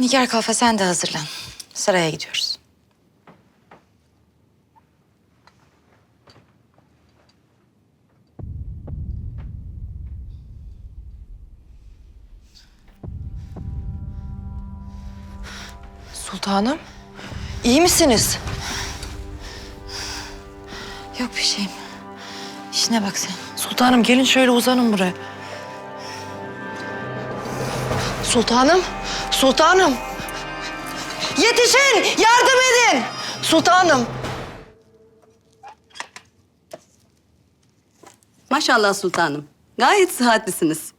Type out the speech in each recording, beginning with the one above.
Nigar Kalfa sen de hazırlan. Saraya gidiyoruz. Sultanım, iyi misiniz? Yok bir şeyim. İşine bak sen. Sultanım gelin şöyle uzanın buraya. Sultanım, sultanım. Yetişin, yardım edin. Sultanım. Maşallah sultanım. Gayet sıhhatlisiniz.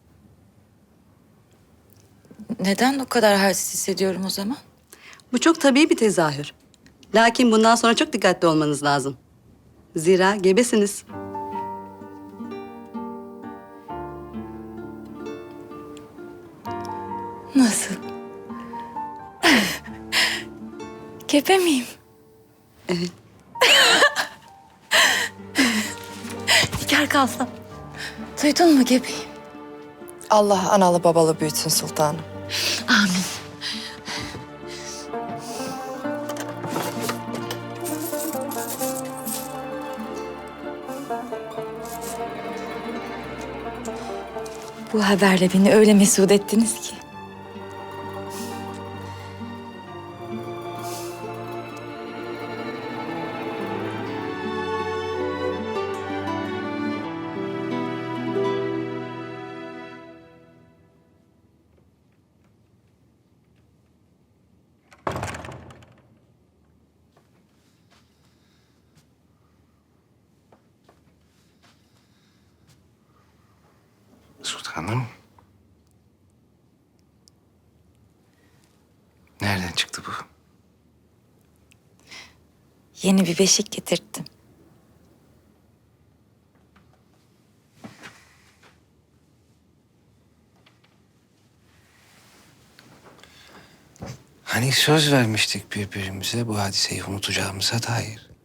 Neden o kadar halsiz hissediyorum o zaman? Bu çok tabii bir tezahür. Lakin bundan sonra çok dikkatli olmanız lazım. Zira gebesiniz. Nasıl? Gebe miyim? Evet. Nigar Kalfa. Duydun mu gebeyim? Allah analı babalı büyütsün sultanım. Amin. Bu haberle beni öyle mesut ettiniz ki. Sultanım. Nereden çıktı bu? Yeni bir beşik getirttim. Hani söz vermiştik birbirimize bu hadiseyi unutacağımıza dair.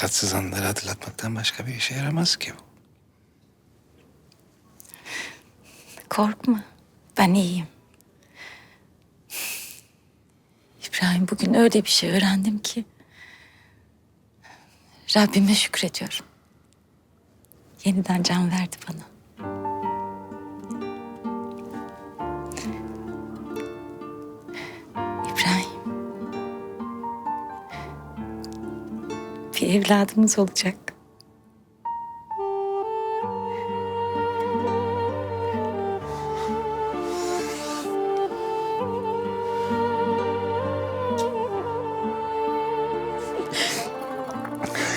Tatsız anları hatırlatmaktan başka bir işe yaramaz ki bu. Korkma. Ben iyiyim. İbrahim bugün öyle bir şey öğrendim ki Rabbime şükrediyorum. Yeniden can verdi bana. Evladımız olacak.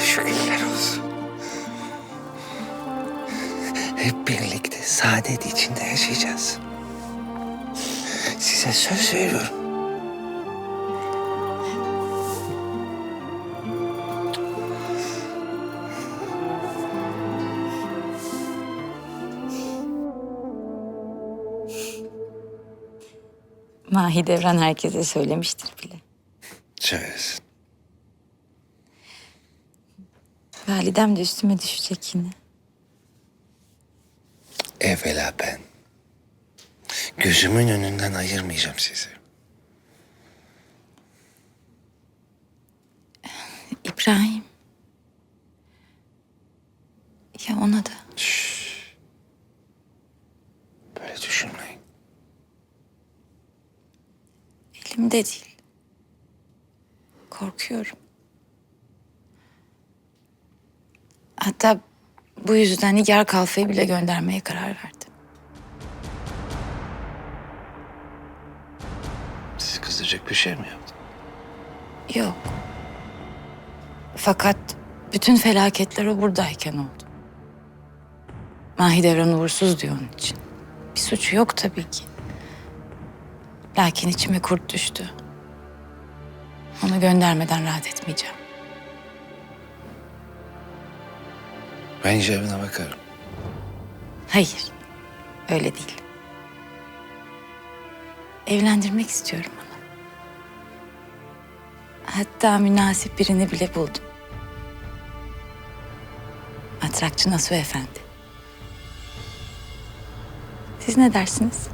Şükürler olsun. Hep birlikte saadet içinde yaşayacağız. Size söz veriyorum. Mahidevran herkese söylemiştir bile. Söylesin. Validem de üstüme düşecek yine. Evvela ben. Gözümün önünden ayırmayacağım sizi. İbrahim. Ya ona da. Böyle Elimde değil. Korkuyorum. Hatta bu yüzden Nigar Kalfa'yı bile göndermeye karar verdim. Sizi kızdıracak bir şey mi yaptım? Yok. Fakat bütün felaketler o buradayken oldu. Mahidevran uğursuz diyor onun için. Bir suçu yok tabii ki. Lakin içime kurt düştü. Onu göndermeden rahat etmeyeceğim. Ben icabına bakarım. Hayır, öyle değil. Evlendirmek istiyorum onu. Hatta münasip birini bile buldum. Matrakçı Nasuh Efendi. Siz ne dersiniz?